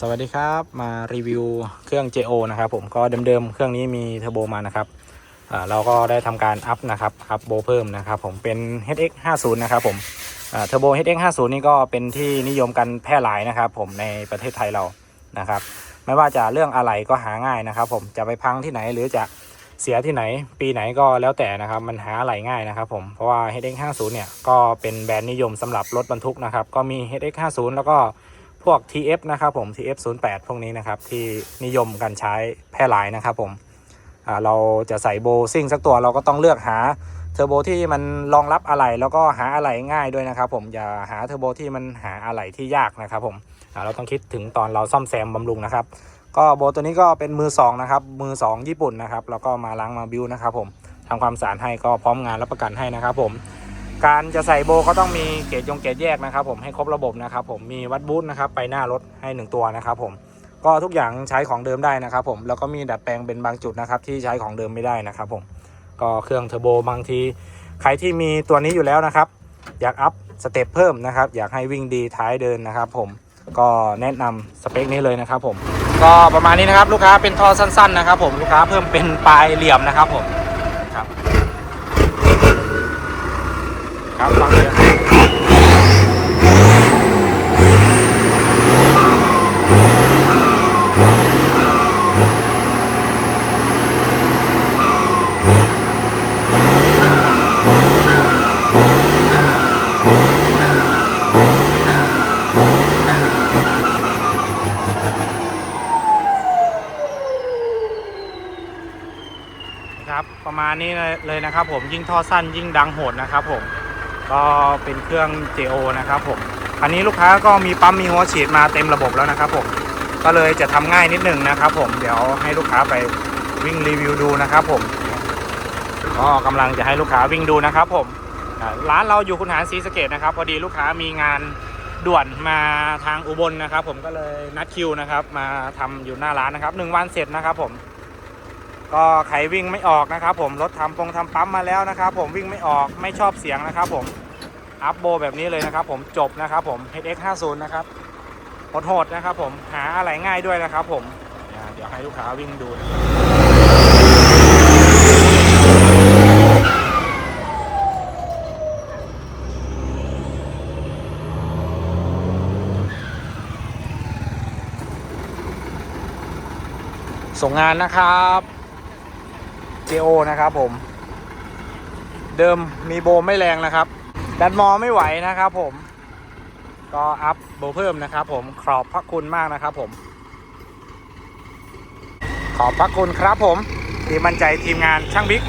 สวัสดีครับมารีวิวเครื่อง JO นะครับผมก็เดิมๆเครื่องนี้มีเทอร์โบมานะครับเอ่อเราก็ได้ทำการอัพนะครับอัพโบเพิ่มนะครับผมเป็น HX 50นะครับผมเทอร์โบ HX 50นี่ก็เป็นที่นิยมกันแพร่หลายนะครับผมในประเทศไทยเรานะครับไม่ว่าจะเรื่องอะไรก็หาง่ายนะครับ ผมจะไปพังที่ไหนหรือจะเสียที่ไหนปีไหนก็แล้วแต่นะครับมันหาอะไรง่ายนะครับผมเพราะว่า HX 50เนี่ยก็เป็นแบรนด์นิยมสำหรับรถบรรทุกนะครับก็มี HX 50แล้วก็ พวก TF นะครับผม TF 0 8พวกนี้นะครับที่นิยมกันใช้แพร่หลายนะครับผมเราจะใส่โบซิ่งสักตัวเราก็ต้องเลือกหาเทอร์โบที่มันรองรับอะไหล่แล้วก็หาอะไหล่ง่ายด้วยนะครับผมอย่าหาเทอร์โบที่มันหาอะไหล่ที่ยากนะครับผมเราต้องคิดถึงตอนเราซ่อมแซมบำรุงนะครับก็โบตัวนี้ก็เป็นมือสองนะครับมือสองญี่ปุ่นนะครับแล้วก็มาล้างมาบิวนะครับผมทำความสะอาดให้ก็พร้อมงานรับประกันให้นะครับผม การจะใส่โบก็ต้องมีเกจยงเกจแยกนะครับ ผมให้ครบระบบนะครับ ผมมีวัดบูทนะครับไปหน้ารถให้ 1 ตัวนะครับ ผมก็ทุกอย่างใช้ของเดิมได้นะครับ ผมแล้วก็มีดัดแปลงเป็นบางจุดนะครับ ที่ใช้ของเดิมไม่ได้นะครับ ผมก็เครื่องเทอร์โบบางทีใครที่มีตัวนี้อยู่แล้วนะครับ อยากอัพสเต็ปเพิ่มนะครับ อยากให้วิ่งดีท้ายเดินนะครับ ผมก็แนะนำสเปคนี้เลยนะครับ ผม ก็ประมาณนี้นะครับ ลูกค้าเป็นท่อสั้น ๆ นะครับ ผมลูกค้าเพิ่มเป็นปลายเหลี่ยมนะครับ ผมครับ ครับฟังเลยครับประมาณนี้เลยนะครับผมยิ่งท่อสั้นยิ่งดังโหดนะครับผม ก็เป็นเครื่อง JO นะครับผมคันนี้ลูกค้าก็มีปั๊มมีหัวฉีดมาเต็มระบบแล้วนะครับผมก็เลยจะทำง่ายนิดนึงนะครับ ผมเดี๋ยวให้ลูกค้าไปวิ่งรีวิวดูนะครับผมก็กำลังจะให้ลูกค้าวิ่งดูนะครับ ผมร้านเราอยู่คุณหารศรีสเกดนะครับ พอดีลูกค้ามีงานด่วนมาทางอุบลนะครับ ผมก็เลยนัดคิวนะครับ มาทำอยู่หน้าร้านนะครับหนึ่งวันเสร็จนะครับผม ก็ใครวิ่งไม่ออกนะครับ ผมรถทำปงทำปั๊มมาแล้วนะครับ ผมวิ่งไม่ออกไม่ชอบเสียงนะครับ ผมอัพโบแบบนี้เลยนะครับ ผมจบนะครับ ผม HX 50 นะครับโหดๆนะครับ ผมหาอะไรง่ายด้วยนะครับ ผมเดี๋ยวให้ลูกค้าวิ่งดูส่งงานนะครับ JO นะครับผม เดิมมีโบไม่แรงนะครับ ดันมอไม่ไหวนะครับผม ก็อัพโบเพิ่มนะครับผมขอบพระคุณมากนะครับผม ขอบพระคุณครับผมที่มั่นใจทีมงานช่างบิ๊ก